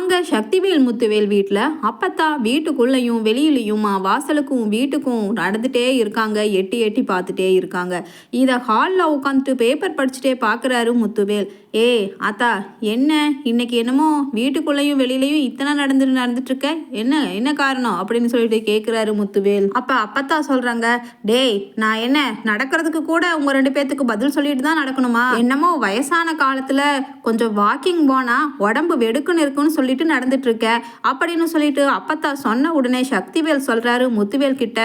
அங்கே சக்திவேல் முத்துவேல் வீட்டில் அப்பத்தா வீட்டுக்குள்ளேயும் வெளியிலையுமா வாசலுக்கும் வீட்டுக்கும் நடந்துட்டே இருக்காங்க. எட்டி எட்டி பார்த்துட்டே இருக்காங்க. இதை ஹாலில் உட்காந்துட்டு பேப்பர் படிச்சுட்டே பார்க்குறாரு முத்துவேல். ஏ அத்தா என்ன? இன்னைக்கு என்னமோ வீட்டுக்குள்ளேயும் வெளியிலையும் இத்தனை நடந்துட்டு நடந்துட்டு இருக்க என்ன என்ன காரணம்? அப்படின்னு சொல்லிட்டு கேட்குறாரு முத்துவேல். அப்போ அப்பத்தா சொல்கிறாங்க டேய் நான் என்ன நடக்கிறதுக்கு கூட உங்கள் ரெண்டு பேர்த்துக்கு பதில் சொல்லிட்டு தான் நடக்கணுமா? என்னமோ வயசான காலத்தில் கொஞ்சம் வாக்கிங் போனால் உடம்பு வெடுக்குன்னு இருக்குன்னு சொல்லி சொல்லிட்டு நடந்துட்டு இருக்க அப்படின்னு சொல்லிட்டு அப்பத்தா சொன்ன உடனே சக்திவேல் சொல்கிறாரு முத்துவேல் கிட்ட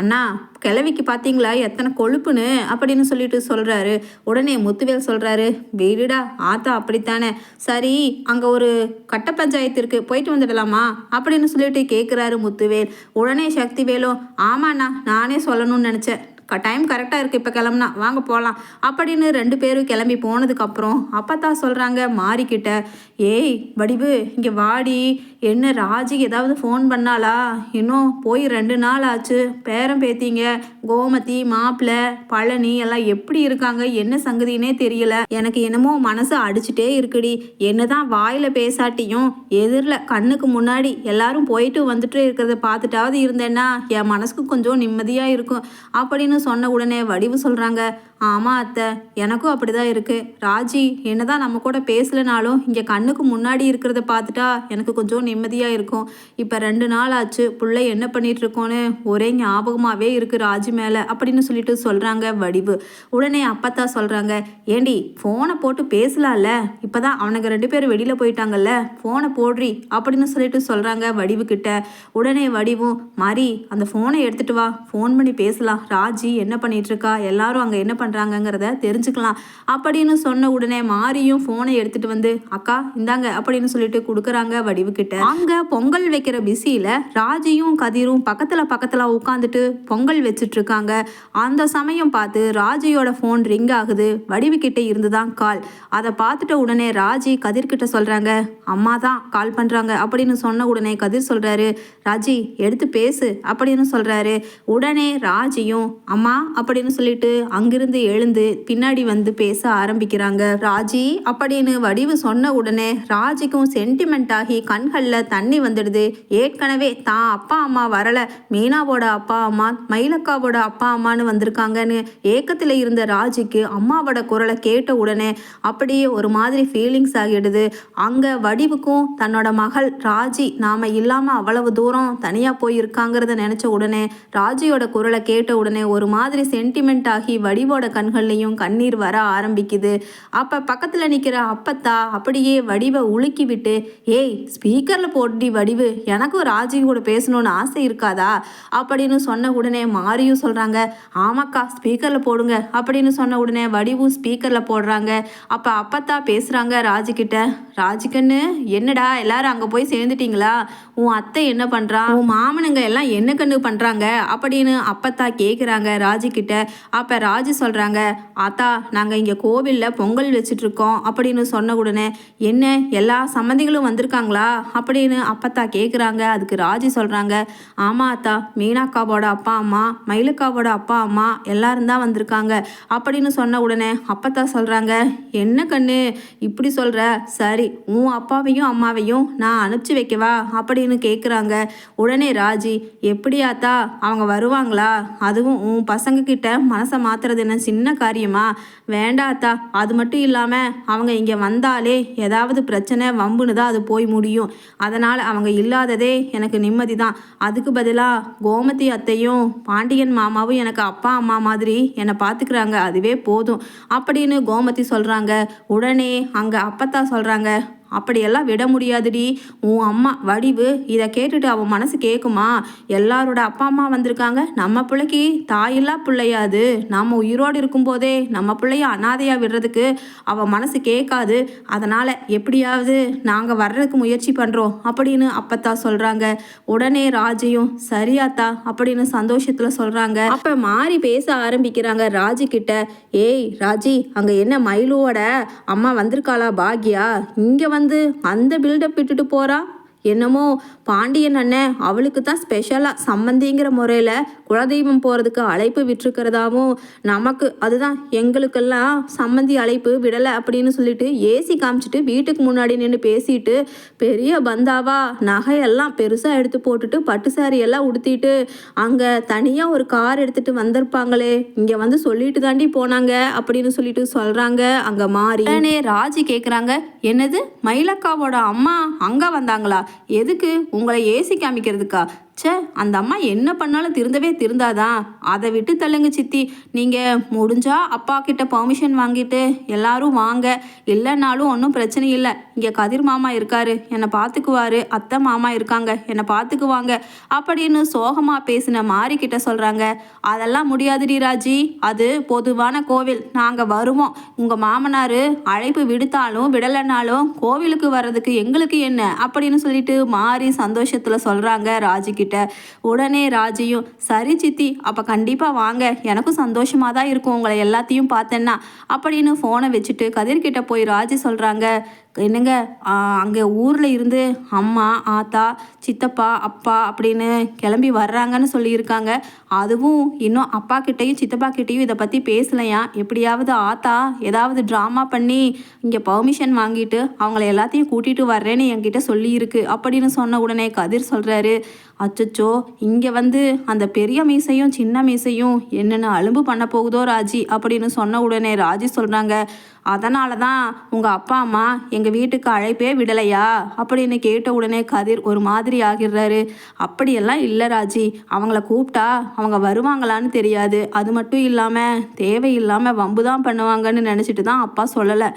அண்ணா கிழவிக்கு பார்த்தீங்களா எத்தனை கொழுப்புன்னு? அப்படின்னு சொல்லிட்டு சொல்கிறாரு உடனே முத்துவேல் சொல்கிறாரு வீடுடா ஆத்தா அப்படித்தானே. சரி அங்கே ஒரு கட்ட பஞ்சாயத்து இருக்குது போயிட்டு வந்துடலாமா? அப்படின்னு சொல்லிட்டு கேட்குறாரு முத்துவேல். உடனே சக்திவேலும் ஆமாண்ணா நானே சொல்லணும்னு நினச்சேன். க டைம் கரெக்டாக இருக்குது இப்போ கிளம்புனா. வாங்க போகலாம் அப்படின்னு ரெண்டு பேரும் கிளம்பி போனதுக்கப்புறம் அப்பத்தான் சொல்கிறாங்க மாறிக்கிட்ட ஏய் வடிவு இங்கே வாடி. என்ன ராஜி ஏதாவது ஃபோன் பண்ணாளா? இன்னும் போய் ரெண்டு நாள் ஆச்சு. பேரம் பேத்திங்க கோமதி மாப்பிள்ளை பழனி எல்லாம் எப்படி இருக்காங்க? என்ன சங்கதினே தெரியல. எனக்கு என்னமோ மனசு அடிச்சுட்டே இருக்குடி. என்னதான் வாயில் பேசாட்டியும் எதிரில் கண்ணுக்கு முன்னாடி எல்லாரும் போயிட்டு வந்துட்டு இருக்கிறத பார்த்துட்டாவது இருந்தேன்னா என் மனசுக்கு கொஞ்சம் நிம்மதியாக இருக்கும். அப்படின்னு சொன்ன உடனே வடிவு சொல்கிறாங்க ஆமாம் அத்தை எனக்கும் அப்படி தான் இருக்குது ராஜி என்னதான் நம்ம கூட பேசலனாலும் இங்கே கண்ணுக்கு முன்னாடி இருக்கிறத பார்த்துட்டா எனக்கு கொஞ்சம் நிம்மதியாக இருக்கும். இப்போ ரெண்டு நாள் ஆச்சு பிள்ளை என்ன பண்ணிகிட்ருக்கோன்னு ஒரே ஞாபகமாகவே இருக்குது ராஜி மேலே அப்படின்னு சொல்லிட்டு சொல்கிறாங்க வடிவு. உடனே அப்பத்தா சொல்கிறாங்க ஏண்டி ஃபோனை போட்டு பேசலாம்ல? இப்போ தான் அவனுங்க ரெண்டு பேரும் வெளியில் போயிட்டாங்கல்ல ஃபோனை போடுறி அப்படின்னு சொல்லிட்டு சொல்கிறாங்க வடிவுக்கிட்ட உடனே வடிவும் மாறி அந்த ஃபோனை எடுத்துகிட்டு வா ஃபோன் பண்ணி பேசலாம். ராஜி என்ன பண்ணிட்டு இருக்கா? எல்லாரும் அங்கே என்ன பண்ணுறாங்கங்கிறத தெரிஞ்சுக்கலாம். அப்படின்னு சொன்ன உடனே மாரியும் ஃபோனை எடுத்துட்டு வந்து அக்கா இந்தாங்க அப்படின்னு சொல்லிட்டு கொடுக்குறாங்க வடிவுக்கிட்ட அங்கே பொங்கல் வைக்கிற பிஸியில் ராஜியும் கதிரும் பக்கத்தில் பக்கத்தில் உட்காந்துட்டு பொங்கல் வச்சுட்டு இருக்காங்க அந்த சமயம் பார்த்து ராஜியோட ஃபோன் ரிங் ஆகுது. வடிவுக்கிட்ட இருந்து தான் கால் அதை பார்த்துட்ட உடனே ராஜி கதிர்கிட்ட சொல்கிறாங்க அம்மா தான் கால் பண்ணுறாங்க அப்படின்னு சொன்ன உடனே கதிர் சொல்கிறாரு ராஜி எடுத்து பேசு அப்படின்னு சொல்கிறாரு உடனே ராஜியும் அம்மா அப்படின்னு சொல்லிட்டு அங்கிருந்து எழுந்து பின்னாடி வந்து பேச ஆரம்பிக்கிறாங்க. ராஜி அப்படின்னு வடிவு சொன்ன உடனே ராஜிக்கும் சென்டிமெண்ட் ஆகி கண்களில் தண்ணி வந்துடுது. ஏற்கனவே தான் அப்பா அம்மா வரல. மீனாவோட அப்பா அம்மா மயிலக்காவோட அப்பா அம்மான்னு வந்திருக்காங்கன்னு ஏக்கத்தில் இருந்த ராஜிக்கு அம்மாவோட குரலை கேட்ட உடனே அப்படியே ஒரு மாதிரி ஃபீலிங்ஸ் ஆகிடுது. அங்கே வடிவுக்கும் தன்னோட மகள் ராஜி நாம் இல்லாமல் அவ்வளவு தூரம் தனியாக போயிருக்காங்கிறத நினச்ச உடனே ராஜியோட குரலை கேட்ட உடனே ஒரு மாதிரி சென்டிமெண்ட் ஆகி வடிவோட கண்கள்லையும் கண்ணீர் வர ஆரம்பிக்குது. அப்போ பக்கத்தில் நிற்கிற அப்பத்தா அப்படியே வடிவை உலுக்கி விட்டு ஏய் ஸ்பீக்கரில் போட்டி வடிவு எனக்கும் ராஜி கூட பேசணும்னு ஆசை இருக்காதா? அப்படின்னு சொன்ன உடனே மாரியும் சொல்கிறாங்க ஆமாக்கா ஸ்பீக்கரில் போடுங்க அப்படின்னு சொன்ன உடனே வடிவும் ஸ்பீக்கரில் போடுறாங்க. அப்போ அப்பத்தா பேசுகிறாங்க ராஜிக்கிட்ட ராஜிக்கண்ணு என்னடா எல்லாரும் அங்கே போய் சேர்ந்துட்டீங்களா? உன் அத்தை என்ன பண்ணுறான் உன் மாமனுங்க எல்லாம் என்ன கண்ணு பண்ணுறாங்க அப்படின்னு அப்பத்தா கேட்குறாங்க ராஜிக்கிட்ட அப்போ ராஜி சொல்கிறாங்க ஆத்தா நாங்கள் இங்கே கோவிலில் பொங்கல் வச்சிட்ருக்கோம். அப்படின்னு சொன்ன உடனே என்ன எல்லா சம்மந்திகளும் வந்திருக்காங்களா? அப்படின்னு அப்பத்தா கேட்குறாங்க அதுக்கு ராஜி சொல்கிறாங்க ஆமாம் அத்தா மீனாக்காவோட அப்பா அம்மா மயிலுக்காவோட அப்பா அம்மா எல்லாரும் தான் வந்திருக்காங்க. அப்படின்னு சொன்ன உடனே அப்பத்தா சொல்கிறாங்க என்ன கண்ணு இப்படி சொல்கிற சரி உன் அப்பாவையும் அம்மாவையும் நான் அனுப்பிச்சி வைக்கவா? அப்படின்னு கேட்குறாங்க உடனே ராஜி எப்படியாத்தா அவங்க வருவாங்களா? அதுவும் உன் பசங்க கிட்ட மனசை மாத்துறது என்ன சின்ன காரியமா? வேண்டாத்தா அது மட்டும் இல்லாமல் அவங்க இங்கே வந்தாலே ஏதாவது பிரச்சனை வம்புன்னு தான் அது போய் முடியும். அதனால் அவங்க இல்லாததே எனக்கு நிம்மதி தான் அதுக்கு பதிலாக கோமதி அத்தையும் பாண்டியன் மாமாவும் எனக்கு அப்பா அம்மா மாதிரி என்னை பார்த்துக்கிறாங்க அதுவே போதும். அப்படின்னு கோமதி சொல்கிறாங்க உடனே அங்கே அப்பத்தா சொல்கிறாங்க அப்படியெல்லாம் விட முடியாதுடி. உன் அம்மா வடிவு இதை கேட்டுட்டு அவன் மனசு கேட்குமா எல்லாரோட அப்பா அம்மா வந்திருக்காங்க. நம்ம பிள்ளைக்கு தாயில்லா பிள்ளையாது நம்ம உயிரோடு இருக்கும்போதே நம்ம பிள்ளைய அனாதையாக விடுறதுக்கு அவன் மனசு கேட்காது அதனால் எப்படியாவது நாங்கள் வர்றதுக்கு முயற்சி பண்ணுறோம் அப்படின்னு அப்பத்தா சொல்கிறாங்க உடனே ராஜியும் சரியாத்தா அப்படின்னு சந்தோஷத்தில் சொல்கிறாங்க அப்போ மாறி பேச ஆரம்பிக்கிறாங்க ராஜி கிட்ட. ஏய் ராஜி அங்கே என்ன மயிலுவோட அம்மா வந்திருக்காளா பாக்யா? இங்கே வந்து அந்த பில்டப் விட்டுட்டு போறா? என்னமோ பாண்டியன் அண்ணன் அவளுக்கு தான் ஸ்பெஷலாக சம்மந்திங்கிற முறையில் குலதெய்வம் போகிறதுக்கு அழைப்பு விட்டுருக்கிறதாவும் நமக்கு அதுதான் எங்களுக்கெல்லாம் சம்மந்தி அழைப்பு விடலை அப்படின்னு சொல்லிட்டு ஏசி காமிச்சிட்டு வீட்டுக்கு முன்னாடி நின்று பேசிட்டு பெரிய பந்தாவா நகையெல்லாம் பெருசாக எடுத்து போட்டுட்டு பட்டு சாரியெல்லாம் உடுத்திட்டு அங்கே தனியாக ஒரு கார் எடுத்துட்டு வந்திருப்பாங்களே இங்கே வந்து சொல்லிட்டு தாண்டி போனாங்க அப்படின்னு சொல்லிட்டு சொல்கிறாங்க அங்கே மாறி. ராஜி கேட்குறாங்க என்னது மயிலக்காவோட அம்மா அங்கே வந்தாங்களா? எதுக்கு உங்களை ஏசி காமிக்கிறதுக்கா? ச்சே அந்த அம்மா என்ன பண்ணாலும் திருந்தவே திருந்தாதான் அதை விட்டு தள்ளுங்க சித்தி. நீங்கள் முடிஞ்சா அப்பா கிட்ட பர்மிஷன் வாங்கிட்டு எல்லாரும் வாங்க. இல்லைனாலும் ஒன்றும் பிரச்சனை இல்லை. இங்கே கதிர் மாமா இருக்காரு. என்னை பார்த்துக்குவாரு. அத்தை மாமா இருக்காங்க. என்னை பார்த்துக்குவாங்க. அப்படின்னு சோகமாக பேசின மாரி கிட்ட சொல்கிறாங்க அதெல்லாம் முடியாதுடி ராஜி. அது பொதுவான கோவில். நாங்கள் வருவோம். உங்கள் மாமனார் அழைப்பு விடுத்தாலும் விடலைனாலும் கோவிலுக்கு வர்றதுக்கு எங்களுக்கு என்ன? அப்படின்னு சொல்லிட்டு மாறி சந்தோஷத்தில் சொல்கிறாங்க ராஜி கிட்ட. உடனே ராஜியும் சரி சித்தி அப்போ கண்டிப்பாக வாங்க. எனக்கும் சந்தோஷமாக தான் இருக்கும். உங்களை எல்லாத்தையும் பார்த்தேன்னா அப்படின்னு ஃபோனை வச்சுட்டு கதிர்கிட்ட போய் ராஜி சொல்கிறாங்க என்னங்க அங்கே ஊரில் இருந்து அம்மா ஆத்தா சித்தப்பா அப்பா அப்படின்னு கிளம்பி வர்றாங்கன்னு சொல்லியிருக்காங்க. அதுவும் இன்னும் அப்பா கிட்டேயும் சித்தப்பா கிட்டேயும் இதை பற்றி பேசலையா? எப்படியாவது ஆத்தா ஏதாவது ட்ராமா பண்ணி இங்கே பர்மிஷன் வாங்கிட்டு அவங்கள எல்லாத்தையும் கூட்டிகிட்டு வர்றேன்னு என்கிட்ட சொல்லியிருக்கு அப்படின்னு சொன்ன உடனே கதிர் சொல்கிறாரு அச்சச்சோ இங்கே வந்து அந்த பெரிய மீசையும் சின்ன மீசையும் என்னென்ன அலும்பு பண்ண போகுதோ ராஜி? அப்படின்னு சொன்ன உடனே ராஜி சொல்கிறாங்க அதனால தான் உங்கள் அப்பா அம்மா எங்கள் வீட்டுக்கு அழைப்பே விடலையா? அப்படின்னு கேட்ட உடனே கதிர் ஒரு மாதிரி ஆகிடுறாரு. அப்படியெல்லாம் இல்லை ராஜி. அவங்கள கூப்பிட்டா அவங்க வருவாங்களான்னு தெரியாது. அது மட்டும் இல்லாமல் தேவையில்லாமல் வம்பு தான் பண்ணுவாங்கன்னு நினச்சிட்டு தான் அப்பா சொல்லலை.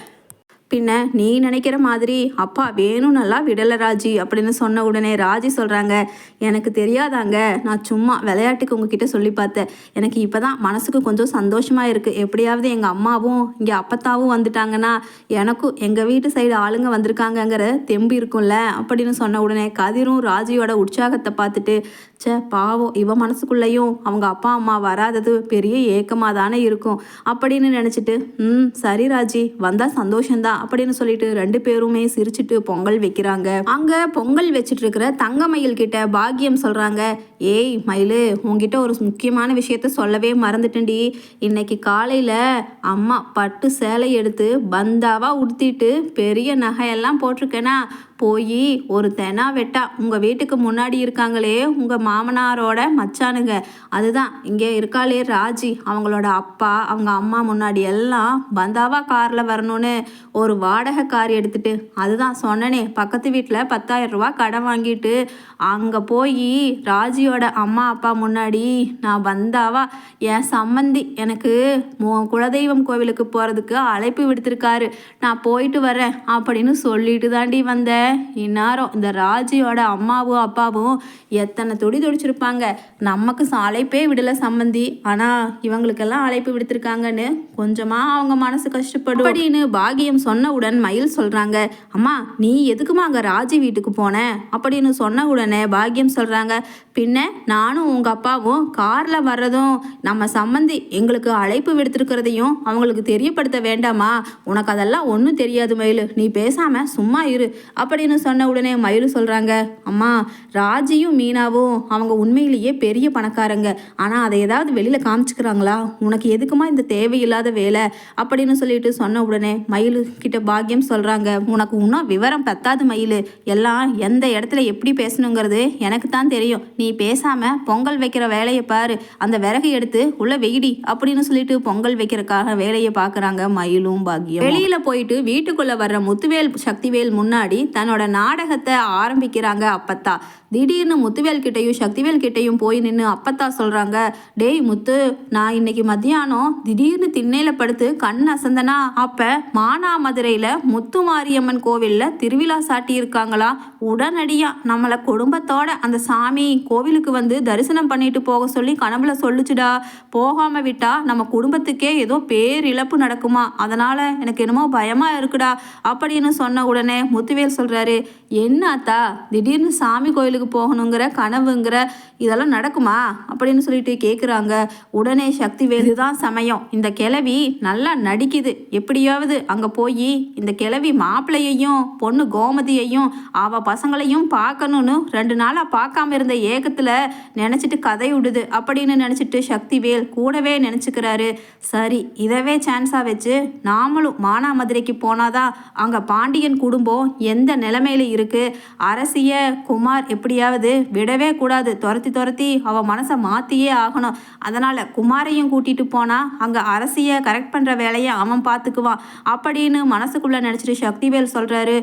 பின்ன நீ நினைக்கிற மாதிரி அப்பா வேணும் நல்லா விடலை ராஜி அப்படின்னு சொன்ன உடனே ராஜி சொல்கிறாங்க எனக்கு தெரியாதாங்க நான் சும்மா விளையாட்டுக்கு உங்ககிட்ட சொல்லி பார்த்தேன். எனக்கு இப்போ தான் மனசுக்கு கொஞ்சம் சந்தோஷமாக இருக்குது எப்படியாவது எங்கள் அம்மாவும் இங்கே அப்பத்தாவும் வந்துட்டாங்கன்னா எனக்கும் எங்கள் வீட்டு சைடு ஆளுங்க வந்திருக்காங்கங்கிற தெம்பு இருக்கும்ல அப்படின்னு சொன்ன உடனே கதிரும் ராஜியோட உற்சாகத்தை பார்த்துட்டு ச்சே பாவம் இவன் மனசுக்குள்ளேயும் அவங்க அப்பா அம்மா வராதது பெரிய ஏக்கமாக தானே இருக்கும். அப்படின்னு நினச்சிட்டு ம் சரி ராஜி வந்தால் சந்தோஷந்தான் அப்படின்னு சொல்லிட்டு ரெண்டு பேருமே சிரிச்சிட்டு பொங்கல் வைக்கிறாங்க. அங்கே பொங்கல் வச்சுட்டு இருக்கிற தங்கமயில் கிட்ட பாக்கியம் சொல்கிறாங்க ஏய் மயிலு உங்ககிட்ட ஒரு முக்கியமான விஷயத்த சொல்லவே மறந்துட்டேன்டி. இன்னைக்கு காலையில் அம்மா பட்டு சேலை எடுத்து பந்தாவாக உடுத்திட்டு பெரிய நகையெல்லாம் போட்டிருக்கேனா. போய் ஒரு தெனா வெட்டா. உங்கள் வீட்டுக்கு முன்னாடி இருக்காங்களே உங்கள் மாமனாரோட மச்சானுங்க. அதுதான் இங்கே இருக்காளே ராஜி. அவங்களோட அப்பா அவங்க அம்மா முன்னாடி எல்லாம் பந்தாவா காரில் வரணும்னு ஒரு வாடகை கார் எடுத்துட்டு. அதுதான் சொன்னனே பக்கத்து வீட்டில் பத்தாயிரம் ரூபா கடன் வாங்கிட்டு. அங்கே போய் ராஜி ராஜியோட அம்மா அப்பா முன்னாடி நான் வந்தாவா? என் சம்மந்தி எனக்கு குலதெய்வம் கோவிலுக்கு போகிறதுக்கு அழைப்பு விடுத்திருக்காரு. நான் போயிட்டு வரேன் அப்படின்னு சொல்லிட்டு தாண்டி வந்தேன் இந்நேரம் இந்த ராஜியோட அம்மாவும் அப்பாவும் எத்தனை துடி துடிச்சிருப்பாங்க. நமக்கு ச- அழைப்பே விடலை சம்மந்தி ஆனால் இவங்களுக்கெல்லாம் அழைப்பு விடுத்திருக்காங்கன்னு கொஞ்சமாக அவங்க மனசு கஷ்டப்படும். அப்படின்னு பாகியம் சொன்னவுடன் மயில் சொல்கிறாங்க அம்மா நீ எதுக்குமா அங்கே ராஜி வீட்டுக்கு போன? அப்படின்னு சொன்ன உடனே பாகியம் சொல்கிறாங்க பின்ன நானும் உங்கள் அப்பாவும் காரில் வர்றதும் நம்ம சம்மந்தி எங்களுக்கு அழைப்பு விடுத்திருக்கிறதையும் அவங்களுக்கு தெரியப்படுத்த வேண்டாமா? உனக்கு அதெல்லாம் ஒன்றும் தெரியாது மயில். நீ பேசாமல் சும்மா இரு. அப்படின்னு சொன்ன உடனே மயில் சொல்கிறாங்க அம்மா ராஜியும் மீனாவும் அவங்க உண்மையிலேயே பெரிய பணக்காரங்க. ஆனால் அதை ஏதாவது வெளியில் காமிச்சுக்கிறாங்களா? உனக்கு எதுக்குமா இந்த தேவையில்லாத வேலை? அப்படின்னு சொல்லிட்டு சொன்ன உடனே மயில் கிட்ட பாக்கியம் சொல்கிறாங்க உனக்கு இன்னும் விவரம் பத்தாது மயில். எல்லாம் எந்த இடத்துல எப்படி பேசணுங்கிறது எனக்கு தான் தெரியும். நீ நீ பேசாமல் பொங்கல் வைக்கிற வேலையை பாரு. அந்த விறகு எடுத்து உள்ள வெயிடி அப்படின்னு சொல்லிட்டு பொங்கல் வைக்கிறக்காக வேலையை பார்க்குறாங்க மயிலும் பாக்கியம் வெளியில போயிட்டு வீட்டுக்குள்ள வர்ற முத்துவேல் சக்திவேல் முன்னாடி தன்னோட நாடகத்தை ஆரம்பிக்கிறாங்க அப்பத்தா. திடீர்னு முத்துவேல் கிட்டையும் சக்திவேல் கிட்டையும் போய் நின்று அப்பத்தா சொல்றாங்க டேய் முத்து நான் இன்னைக்கு மத்தியானம் திடீர்னு திண்ணையில படுத்து கண் அசந்தனா? அப்ப மானாமதுரையில முத்து மாரியம்மன் கோவில்ல திருவிழா சாட்டி இருக்காங்களா உடனடியா நம்மளை குடும்பத்தோட அந்த சாமி கோவிலுக்கு வந்து தரிசனம் பண்ணிட்டு போக சொல்லி கனவுல சொல்லுச்சுடா. போகாம விட்டா நம்ம குடும்பத்துக்கே ஏதோ பேரிழப்பு நடக்குமா? அதனால எனக்கு என்னமோ பயமா இருக்குடா அப்படின்னு சொன்ன உடனே முத்துவேல் சொல்றாரு என்ன அத்தா திடீர்னு சாமி கோயிலுக்கு போகணுங்கிற கனவுங்கிற இதெல்லாம் நடக்குமா? அப்படின்னு சொல்லிட்டு கேட்குறாங்க உடனே சக்தி இதுதான் சமயம். இந்த கிழவி நல்லா நடிக்குது. எப்படியாவது அங்கே போய் இந்த கிளவி மாப்பிள்ளையையும் பொண்ணு கோமதியையும் அவ பசங்களையும் பார்க்கணும்னு ரெண்டு நாளாக பார்க்காம இருந்த ஏக்கத்தில் நினச்சிட்டு கதை விடுது அப்படின்னு நினச்சிட்டு சக்திவேல் கூடவே நினச்சிக்கிறாரு. சரி இதவே சான்ஸாக வச்சு நாமளும் மானாமதுரைக்கு போனாதான் அங்கே பாண்டியன் குடும்பம் எந்த நிலைமையில இருக்கு? அரசிய குமார் எப்படியாவது விடவே கூடாது. துரத்தி துரத்தி அவள் மனசை மாற்றியே ஆகணும். அதனால் குமாரையும் கூட்டிட்டு போனால் அங்கே அரசியை கரெக்ட் பண்ணுற வேலையை அவன் பார்த்துக்குவான் அப்படின்னு மனசுக்குள்ளே நினச்சிட்டு சக்திவேல் சொல்கிறாரு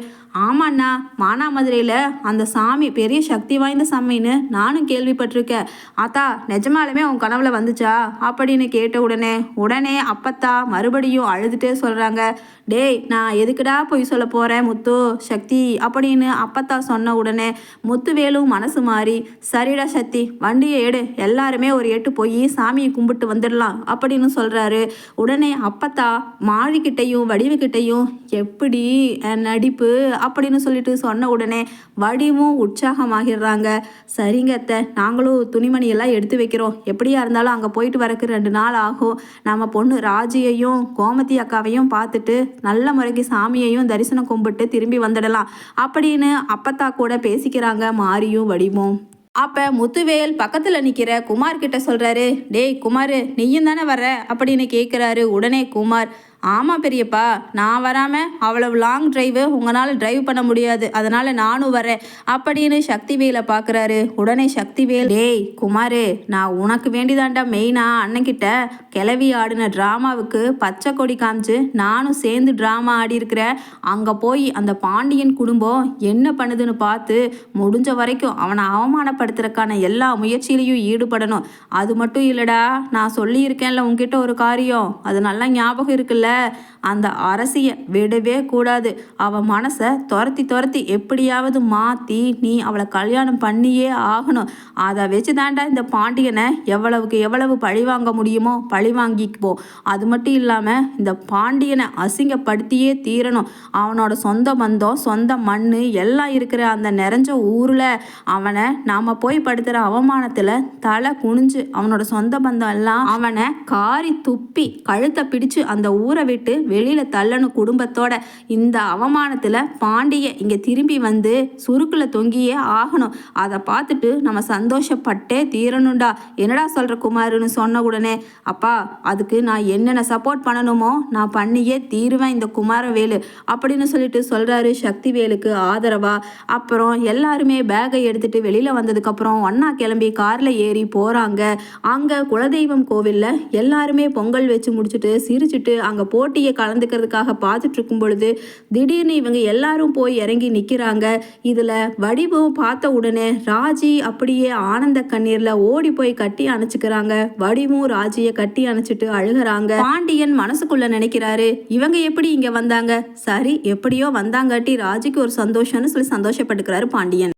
ஆமாண்ணா மானாமதுரையில் அந்த சாமி பெரிய சக்தி வாய்ந்த சாமின்னு நானும் கேள்விப்பட்டிருக்கேன். ஆத்தா நிஜமாலுமே உன் கனவுல வந்துச்சா? அப்படின்னு கேட்ட உடனே உடனே அப்பத்தா மறுபடியும் அழுதுட்டே சொல்கிறாங்க டேய் நான் எதுக்குடா போய் சொல்ல போகிறேன் முத்து? சக்தி? அப்படின்னு அப்பத்தா சொன்ன உடனே முத்துவேலும் மனசு மாறி சரிடா சக்தி வண்டியை எடு. எல்லாருமே ஒரு எட்டு போய் சாமியை கும்பிட்டு வந்துடலாம் அப்படின்னு சொல்கிறாரு உடனே அப்பத்தா மாழிக்கிட்டையும் வடிவுக்கிட்டையும் எப்படி நடிப்பு? அப்படின்னு சொல்லிட்டு சொன்ன உடனே வடிவும் உற்சாகமாகிடுறாங்க. சரிங்க அத்தை நாங்களும் துணிமணி எல்லாம் எடுத்து வைக்கிறோம். எப்படியா இருந்தாலும் அங்கே போயிட்டு வரக்கு ரெண்டு நாள் ஆகும். நம்ம பொண்ணு ராஜியையும் கோமதி அக்காவையும் பார்த்துட்டு நல்ல முறைக்கு சாமியையும் தரிசனம் கும்பிட்டு திரும்பி வந்துடலாம். அப்படின்னு அப்பத்தா கூட பேசிக்கிறாங்க மாரியும் வடிவும். அப்போ முத்துவேல் பக்கத்தில் நிற்கிற குமார்கிட்ட சொல்கிறாரு டேய் குமார் நீயும் தானே வர்ற? அப்படின்னு கேட்குறாரு உடனே குமார். ஆமாம் பெரியப்பா நான் வராமல் அவ்வளவு லாங் டிரைவு உங்களால் டிரைவ் பண்ண முடியாது. அதனால் நானும் வரேன். அப்படின்னு சக்திவேலை பார்க்குறாரு. உடனே சக்திவேல் டேய் குமாரு நான் உனக்கு வேண்டிதான்டா மெயினாக அண்ணன்கிட்ட கிளவி ஆடின ட்ராமாவுக்கு பச்சை கொடி காமிச்சு நானும் சேர்ந்து ட்ராமா ஆடி இருக்கிறேன் அங்கே போய் அந்த பாண்டியன் குடும்பம் என்ன பண்ணுதுன்னு பார்த்து முடிஞ்ச வரைக்கும் அவனை அவமானப்படுத்துறதுக்கான எல்லா முயற்சியிலையும் ஈடுபடணும். அது மட்டும் இல்லைடா நான் சொல்லியிருக்கேன்ல உங்ககிட்ட ஒரு காரியம். அது நல்லா ஞாபகம் இருக்குல்ல. அந்த அரசியை விடவே கூடாது. அவள் மனசை துரத்தி துரத்தி எப்படியாவது மாற்றி நீ அவளை கல்யாணம் பண்ணியே ஆகணும். அதை வச்சு தாண்டா இந்த பாண்டியனை எவ்வளவுக்கு எவ்வளவு பழி வாங்க முடியுமோ பழி வாங்கிக்குவோம் அது மட்டும் இல்லாமல் இந்த பாண்டியனை அசிங்கப்படுத்தியே தீரணும். அவனோட சொந்த பந்தம் சொந்த மண் எல்லாம் இருக்கிற அந்த நிறைஞ்ச ஊரில் அவனை நாம் போய் படுத்துகிற அவமானத்தில் தலை குனிஞ்சு அவனோட சொந்த பந்தம் எல்லாம் அவனை காரி துப்பி கழுத்தை பிடிச்சு அந்த ஊர் விட்டு வெளியில் தள்ளணும் குடும்பத்தோட. இந்த அவமானத்தில் பாண்டிய இங்கே திரும்பி வந்து சுருக்கில் தொங்கியே ஆகணும். அதை பார்த்துட்டு நம்ம சந்தோஷப்பட்டே தீரணும்டா. என்னடா சொல்கிற குமாருன்னு சொன்ன உடனே அப்பா அதுக்கு நான் என்னென்ன சப்போர்ட் பண்ணணுமோ நான் பண்ணியே தீருவேன் இந்த குமாரவேலு அப்படின்னு சொல்லிட்டு சொல்கிறாரு சக்திவேலுக்கு ஆதரவா. அப்புறம் எல்லாருமே பேகை எடுத்துட்டு வெளியில் வந்ததுக்கப்புறம் ஒன்றா கிளம்பி காரில் ஏறி போகிறாங்க அங்கே குலதெய்வம் கோவிலில் எல்லாருமே பொங்கல் வச்சு முடிச்சுட்டு சிரிச்சுட்டு அங்கே போட்டியை கலந்துக்கிறதுக்காக பார்த்துட்டு இருக்கும் பொழுது திடீர்னு இவங்க எல்லாரும் போய் இறங்கி நிற்கிறாங்க இதில் வடிவும் பார்த்த உடனே ராஜி அப்படியே ஆனந்த கண்ணீரில் ஓடி போய் கட்டி அணைச்சிக்கிறாங்க. வடிவும் ராஜியை கட்டி அணைச்சிட்டு அழுகுறாங்க. பாண்டியன் மனசுக்குள்ள நினைக்கிறாரு இவங்க எப்படி இங்கே வந்தாங்க? சரி எப்படியோ வந்தாங்காட்டி ராஜிக்கு ஒரு சந்தோஷம்னு சொல்லி சந்தோஷப்பட்டுக்கிறாரு பாண்டியன்.